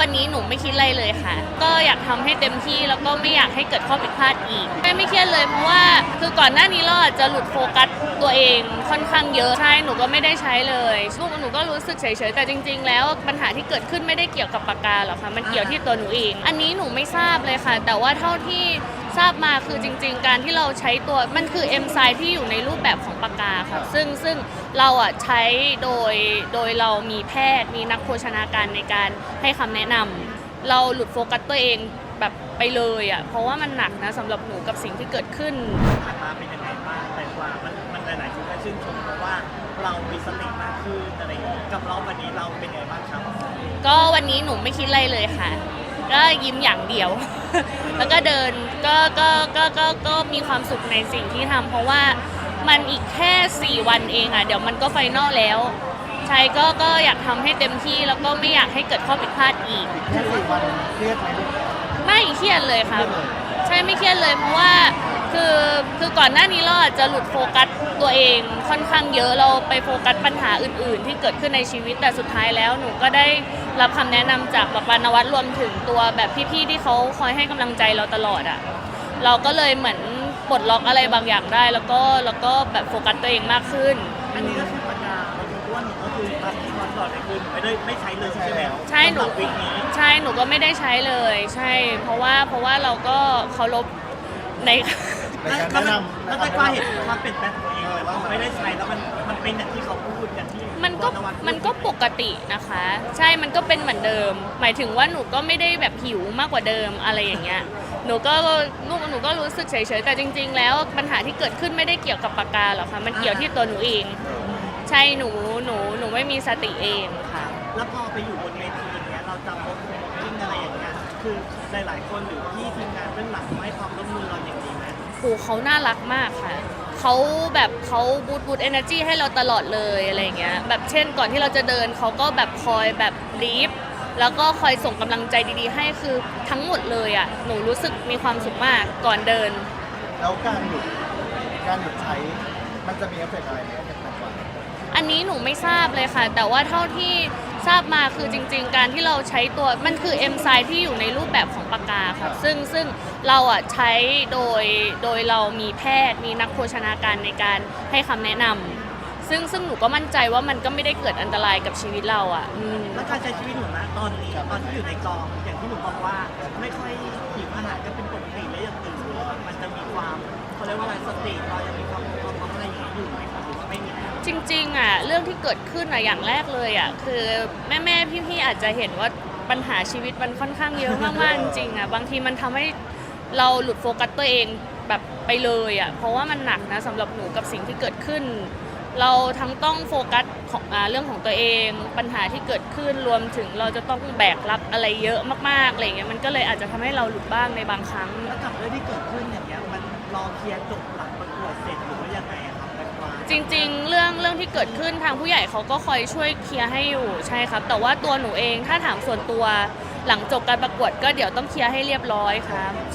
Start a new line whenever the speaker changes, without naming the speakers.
วันนี้หนูไม่คิดอะไรเลยค่ะ ก็อยากทำให้เต็มที่แล้วก็ไม่อยากให้เกิดข้อผิดพลาดอีกไม่ไม่เครียดเลยเพราะว่าคือก่อนหน้านี้เราอาจจะหลุดโฟกัสตัวเองค่อนข้างเยอะใช่หนูก็ไม่ได้ใช้เลยช่วงหนูก็รู้สึกเฉยๆแต่จริง ๆ แล้วปัญหาที่เกิดขึ้นไม่ได้เกี่ยวกับปากกาหรอกค่ะมันเกี่ยวที่ตัวหนูเองอันนี้หนูไม่ทราบเลยค่ะ แต่ว่าเท่าที่ ทราบมาคือจริง ๆ การที่เราใช้ตัวมันคือเอนไซม์ที่อยู่ในรูปแบบของปากกาค่ะซึ่งซึ่งเราอะใช้โดยโดยเรามีแพทย์มีนักโภชนาการในการให้คำแนะนำเราหลุดโฟกัสตัวเองแบบไปเลยอะเพราะว่ามันหนักนะสำหรับหนูกับสิ่งที่เกิดขึ้น
ผ่านมาเป็นยังไงบ้างแต่ว่ามันมันหลายๆคนก็ชื่นชมเพราะว่าเรามีสติมากขึ้นอะไรอย่างเงี้ยกับเราวันนี้เราเป็นยังไงบ้างครับ
ก็วันนี้หนูไม่คิดอะไรเลยค่ะ ก็ยิ้มอย่างเดียว แล้วก็เดินก็ก็ก็ก็ก็มีความสุขในสิ่งที่ทำเพราะว่ามันอีกแค่ 4 วันเองอะ เดี๋ยวมันก็ไฟนอลแล้ว ใช่ก็ก็อยากทำให้เต็มที่แล้วก็ไม่อยากให้เกิดข้อผิดพลาดอีก
แค่สี่วันเครียดไหมลูก
ไม่เครียดเลยครับใช่ไม่เครียดเลยเพราะว่า คือคือก่อนหน้านี้เราอาจจะหลุดโฟกัสตัวเองค่อนข้างเยอะเราไปโฟกัสปัญหาอื่น ๆ ที่เกิดขึ้นในชีวิตแต่สุดท้ายแล้วหนูก็ได้รับคำแนะนำจากปปานวัตรวมถึงตัวแบบพี่ๆที่เขาคอยให้กำลังใจเราตลอดอะ่ะเราก็เลยเหมือนปลดล็อกอะไรบางอย่างได้ แล้วก็แล้วก็แบบโฟกัสตัวเองมากขึ้น
อันนี้ก็คือปากกาเราดูว่าหนูก็คือตัดวันก่อนเลยคือไม่ได้ไม่ใช้เลยใช่ไหม
ใช่หนู
สำรับวิกนี้
ใช่หนูก็ไม่ได้ใช้เลย ใช่ เพราะว่าเพราะว่าเราก็เคารพ ใน
ในการ
แล้ว
แนะ
มัน
นำ
แล้วแต่กล้าเห็นความเปลี่ยนแปลงของตัวเองเลยว่าไม่ได้ใช้แล้วมันมันเป็นอย่างที่เขาพูดกันที่
มันก็
วัฒวัฒพูด
มันก็ปกตินะคะ ใช่มันก็เป็นเหมือนเดิม หมายถึงว่าหนูก็ไม่ได้แบบหิวมากกว่าเดิมอะไรอย่างเงี้ยหนูก็ลูกหนูก็รู้สึกเฉยๆแต่จริง ๆ แล้วปัญหาที่เกิดขึ้นไม่ได้เกี่ยวกับปากกาหรอกค่ะมันเกี่ยวที่ตัวหนูเอง ใช่หนูหนูหนูไม่มีสติเองค่ะ
แล้วพอไปอยู่บนเวทีอย่างเงี้ยเราจำบทยิ่งอะไรอย่างเงี้ย คือหลายๆ คนหรือพี่ทีมงานเบื้องหลังให้ความร่วมมือเราอย่างดีไหม
ครูเขาน่ารักมากค่ะ เขาแบบเขาบูตบูตเอเนอร์จีให้เราตลอดเลยอะไรอย่างเงี้ย แบบเช่นก่อนที่เราจะเดินเขาก็แบบคอยแบบรีฟแล้วก็คอยส่งกำลังใจดีๆ ให้คือทั้งหมดเลยอะ หนูรู้สึกมีความสุขมากก่อนเดิน
แล้วการหยุดการหยุดใช้มันจะมีเอฟเฟกต์อะไรไหมเอฟเฟกต์ต่าง
อันนี้หนูไม่ทราบเลยค่ะ แต่ว่าเท่าที่ ทราบมาคือจริง ๆ การที่เราใช้ตัวมันคือเอนไซม์ที่อยู่ในรูปแบบของปากกาค่ะซึ่งซึ่งเราอะใช้โดยโดยเรามีแพทย์มีนักโภชนาการในการให้คำแนะนำซึ่งซึ่งหนูก็มั่นใจว่ามันก็ไม่ได้เกิดอันตรายกับชีวิตเราอะอืม
แล้วการใช้ชีวิตหนูนะตอนนี้ตอนที่อยู่ในกองอย่างที่หนูบอกว่า ไม่ค่อยหิวอาหารก็เป็นปกติและอย่างอื่นมันจะมีความเขาเรียกว่าอะไรสติเรายังมีความความอะไรอย่างนี้อยู่ไหมครับ
จริงๆอะเรื่องที่เกิดขึ้นอะอย่างแรกเลยอะคือแม่ๆพี่ๆอาจจะเห็นว่าปัญหาชีวิตมันค่อนข้างเยอะมากๆจริงๆอะบางทีมันทำให้เราหลุดโฟกัสตัวเองแบบไปเลยอะเพราะว่ามันหนักนะสำหรับหนูกับสิ่งที่เกิดขึ้น เราทั้งต้องโฟกัสของอเรื่องของตัวเอง ปัญหาที่เกิดขึ้นรวมถึงเราจะต้องแบกรับอะไรเยอะมากๆอะไรเงี้ยมันก็เลยอาจจะทำให้เราหลุดบ้างในบางครั้ง
แล้วกับเรื่องที่เกิดขึ้นอย่างเงี้ยมันรอเคลียร์จบหลังประกวดเสร็จหรือว่ายังไง
จริงๆ เรื่องเรื่องที่เกิดขึ้นทางผู้ใหญ่เขาก็คอยช่วยเคลียร์ให้อยู่ใช่ครับ แต่ว่าตัวหนูเองถ้าถามส่วนตัวหลังจบการประกวดก็เดี๋ยวต้องเคลียร์ให้เรียบร้อยครับ